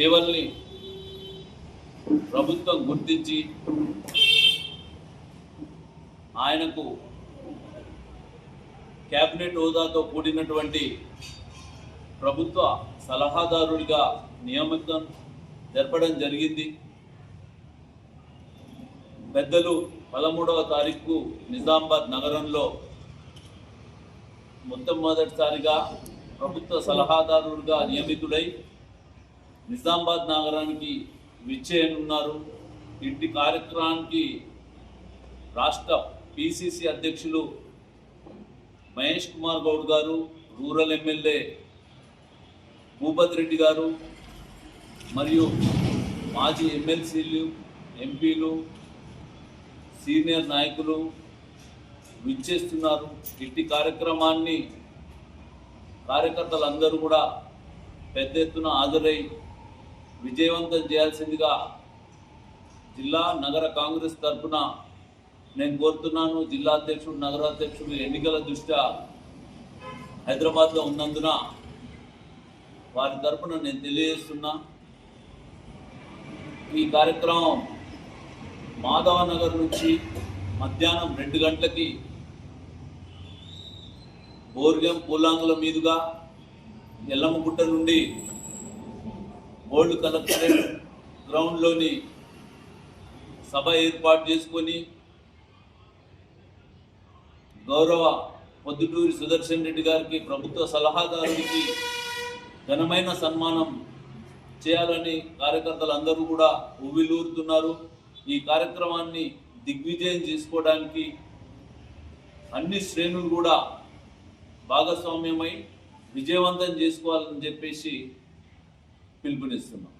సేవల్ని ప్రభుత్వం గుర్తించి ఆయనకు క్యాబినెట్ హోదాతో కూడినటువంటి ప్రభుత్వ సలహాదారుడిగా నియమితం జరపడం జరిగింది. పెద్దలు పదమూడవ తారీఖు నిజామాబాద్ నగరంలో మొట్టమొదటిసారిగా ప్రభుత్వ సలహాదారుడిగా నియమితుడై నిజామాబాద్ నగరానికి విచ్చేయనున్నారు. ఇంటి కార్యక్రమానికి రాష్ట్ర పిసిసి అధ్యక్షులు మహేష్ కుమార్ గౌడ్ గారు రూరల్ ఎమ్మెల్యే భూపత్ రెడ్డి గారు మరియు మాజీ ఎమ్మెల్సీలు ఎంపీలు సీనియర్ నాయకులు విచ్చేస్తున్నారు. ఇట్టి కార్యక్రమాన్ని కార్యకర్తలందరూ కూడా పెద్ద ఎత్తున హాజరై విజయవంతం చేయాల్సిందిగా జిల్లా నగర కాంగ్రెస్ తరఫున నేను కోరుతున్నాను. జిల్లా అధ్యక్షుడు నగరాధ్యక్షుడు ఎన్నికల దృష్ట్యా హైదరాబాద్లో ఉన్నందున వారి తరఫున నేను తెలియజేస్తున్నా. ఈ కార్యక్రమం మాధవ నగర్ నుంచి మధ్యాహ్నం రెండు గంటలకి బోర్గం పూలాంగుల మీదుగా ఎల్లమ్మగుట్ట నుండి ఓల్డ్ కలెక్టరేట్ గ్రౌండ్లోని సభ ఏర్పాటు చేసుకొని గౌరవ పొద్దుటూరి సుదర్శన్ రెడ్డి గారికి ప్రభుత్వ సలహాదారుడికి ఘనమైన సన్మానం చేయాలని కార్యకర్తలు అందరూ కూడా ఉవ్విలూరుతున్నారు ఈ కార్యక్రమాన్ని దిగ్విజయం చేసుకోవడానికి అన్ని శ్రేణులు కూడా భాగస్వామ్యమై విజయవంతం చేసుకోవాలని చెప్పేసి పిలుపునిస్తున్నాం.